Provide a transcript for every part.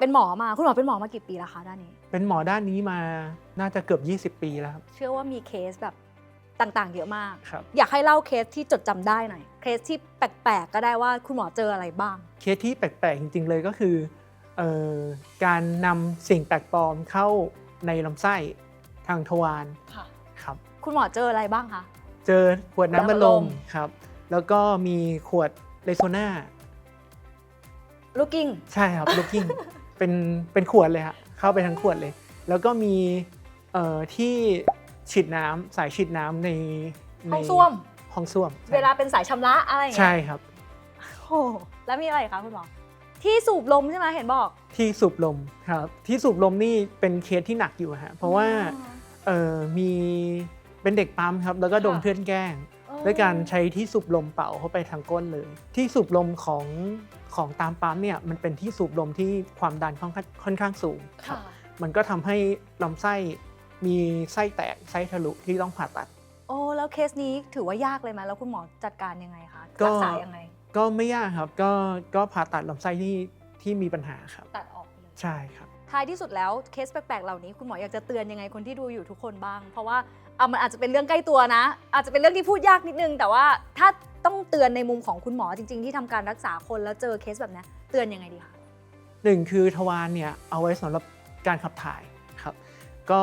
เป็นหมอมาคุณหมอเป็นหมอมากี่ปีแล้วคะด้านนี้ เป็นหมอด้านนี้มาน่าจะเกือบ 20 ปีแล้วครับ เชื่อว่ามีเคสแบบต่างๆ เยอะมาก ครับ อยากให้เล่าเคสที่จดจำได้หน่อย เคสที่แปลกๆ ก็ได้ว่าคุณหมอเจออะไรบ้าง เคสที่แปลกๆ จริงๆเลยก็คือเอ่อการนำสิ่งแปลกปลอมเข้าในลำไส้ทางทวารค่ะ ครับ คุณหมอเจออะไรบ้างคะ เจอขวดน้ำน้ำบัอัลดลลมมครับ แล้วก็มีขวดเลโซน่าลูกกิ้ง ใช่ครับลูกกิ้ง เป็นเป็นขวดเลยครับเข้าไปทั้งขวดเลย แล้วก็มีเอ่อที่ฉีดน้ำสายฉีดน้ำในในห้องส้วม ห้องส้วมใช่เวลาเป็นสายชำระอะไรอย่างเงี้ยใช่ครับ โอ้โหแล้วมีอะไรอีกคะคุณหมอ ที่สูบลมใช่ไหมเห็นบอกที่สูบลมครับ ที่สูบลมนี่เป็นเคสที่หนักอยู่ฮะเพราะว่าเออมีเป็นเด็กปั๊มครับ แล้วก็โดนค่ะเพื่อนแกล้ง อ๋อด้วยการใช้ที่สูบลมเป่าเข้าไปทางก้นเลย ที่สูบลมของ ของตามปั๊มเนี่ยมันเป็นที่สูบลมที่ความดันค่อนข้างค่อนข้างสูงครัค่ะบมันก็ทำให้ลำไส้มีไส้แตกไส้ทะลุที่ต้องผ่าตัด โอ้แล้วเคสนี้ถือว่ายากเลยไหมแล้วคุณหมอจัดการยังไงคะก็รักษายังไง ก็ไม่ยากครับก็ก็ผ่าตัดลำไส้ที่ที่มีปัญหาครับ ตัดออกไปเลยใช่ครับท้ายที่สุดแล้วเคสแปลกๆเหล่านี้คุณหมออยากจะเตือนยังไงคนที่ดูอยู่ทุกคนบ้าง เพราะว่าเอามันอาจจะเป็นเรื่องใกล้ตัวนะ อาจจะเป็นเรื่องที่พูดยากนิดนึง แต่ว่าถ้า ต้องเตือนในมุมของคุณหมอจริง ๆ ที่ทำการรักษาคนแล้วเจอเคสแบบนี้เตือนยังไงดีคะหนึ่งคือทวารเนี่ยเอาไว้สำหรับการขับถ่ายครับ ก็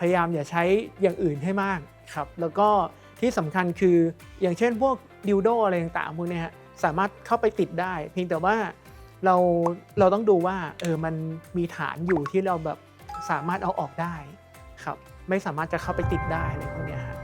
พยายามอย่าใช้อย่างอื่นให้มากครับ แล้วก็ที่สำคัญคืออย่างเช่นพวกดิวโดอะไรต่างๆพวกเนี้ยสามารถเข้าไปติดได้ เพียงแต่ว่าเราเราต้องดูว่าเออมันมีฐานอยู่ที่เราแบบสามารถเอาออกได้ครับ ไม่สามารถจะเข้าไปติดได้อะไรพวกนี้ยฮะ